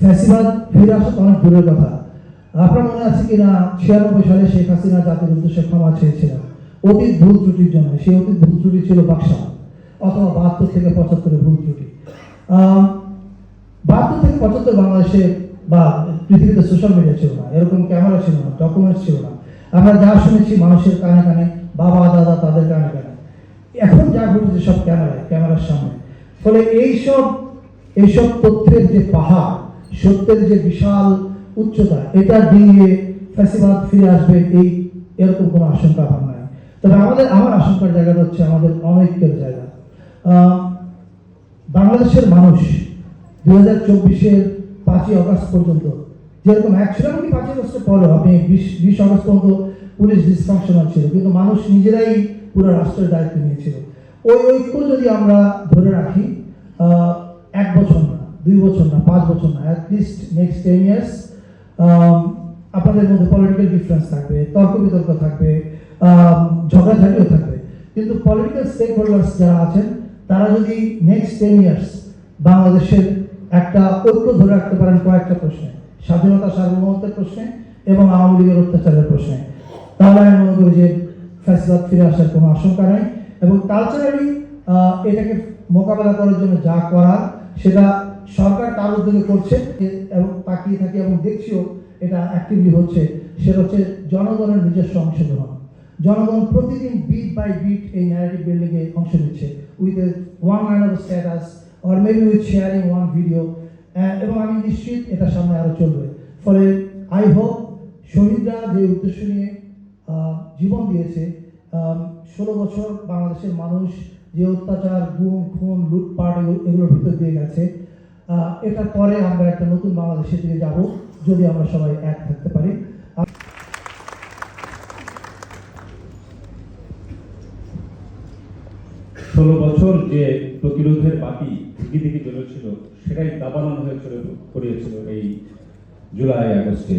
ফ্যাসিবাদ ফিরে আসা অনেক দূরের কথা। আপনার মনে আছে কিনা? ছিয়ানব্বই সালে শেখ হাসিনা জাতির উদ্দেশ্যে ক্ষমা চেয়েছিলেন। অতীত ভুল ত্রুটির জন্য। সেই অতীত ভুল ত্রুটি ছিল বাক্সা অথবা বাহাত্তর থেকে পঁচাত্তরের ভুল ত্রুটি। বাহাত্তর থেকে পঁচাত্তর বাংলাদেশে বা পৃথিবীতে সোশ্যাল মিডিয়া ছিল না। এরকম ক্যামেরা ছিল না ডকুমেন্টস ছিল না। আমরা যা শুনেছি মানুষের কানে কানে, বাবা, দাদা তাদের কানে কানে। এখন যা ঘটেছে সব ক্যামেরায় ক্যামেরার সামনে। ফলে এইসব এইসব তথ্যের যে পাহাড় সত্যের যে বিশাল উচ্চতা, এটা ডিঙিয়ে ফ্যাসিবাদ ফিরে আসবে, এই এরকম কোনো আশঙ্কা আমার নাই। তবে আমাদের, আমার আশঙ্কার জায়গাটা হচ্ছে আমাদের অনৈক্যের জায়গা। বাংলাদেশের মানুষ দুই হাজার চব্বিশের পাঁচই আগস্ট পর্যন্ত, যেরকম একশো এমনকি পাঁচই আগস্টের পরেও আপনি বিশ বিশ আগস্ট পর্যন্ত পুলিশ ডিসফাংশনাল ছিল, কিন্তু মানুষ নিজেরাই পুরো রাষ্ট্রের দায়িত্ব নিয়েছিল। ওই ঐক্য যদি আমরা ধরে রাখি এক বছর দুই বছর না পাঁচ বছর না অ্যাটলিস্ট নেক্সট টেন ইয়ার্স আপনাদের মধ্যে পলিটিক্যাল ডিফারেন্স থাকবে তর্ক বিতর্ক থাকবে আহ, ঝগড়াঝাটিও থাকবে। কিন্তু পলিটিক্যাল স্টেক হোল্ডার্স যারা আছেন তারা যদি নেক্সট টেন ইয়ার্স বাংলাদেশের একটা ঐক্য ধরে রাখতে পারেন কয়েকটা প্রশ্নে স্বাধীনতা সার্বভৌমত্বের প্রশ্নে এবং আওয়ামী লীগের অত্যাচারের প্রশ্নে তাহলে আমি মনে করি যে ফ্যাসিবাদ ফিরে আসার কোনো আশঙ্কা নেই এবং কালচারালি এটাকে মোকাবেলা করার জন্য যা করা সেটা সরকার তার উদ্যোগে করছে এবং তাকিয়ে থাকি এবং দেখছিও এটা অ্যাক্টিভলি হচ্ছে। সেটা হচ্ছে জনগণের নিজস্ব অংশগ্রহণ জনগণ প্রতিদিন বিট বাই বিট এই ন্যারেটিভ বিল্ডিং এ অংশ নিচ্ছে। With one line of status or maybe with sharing one video এবং আমি নিশ্চিত এটা সামনে আরও চলবে। ফলে আই হোপ শহীদরা যে উদ্দেশ্য নিয়ে জীবন দিয়েছে ষোলো বছর বাংলাদেশের মানুষ যে অত্যাচার, গুম, খুন, লুটপাট এগুলো- এগুলোর ভিতর দিয়ে গেছে। এটার পরে আমরা একটা নতুন বাংলাদেশের দিকে যাব, যদি আমরা সবাই এক থাকতে পারি। ষোলো বছর যে প্রতিরোধের বাতি ধীরে দিকে জ্বলেছিল সেটাই দাবানো হয়ে চলে করিয়েছিল এই জুলাই আগস্টে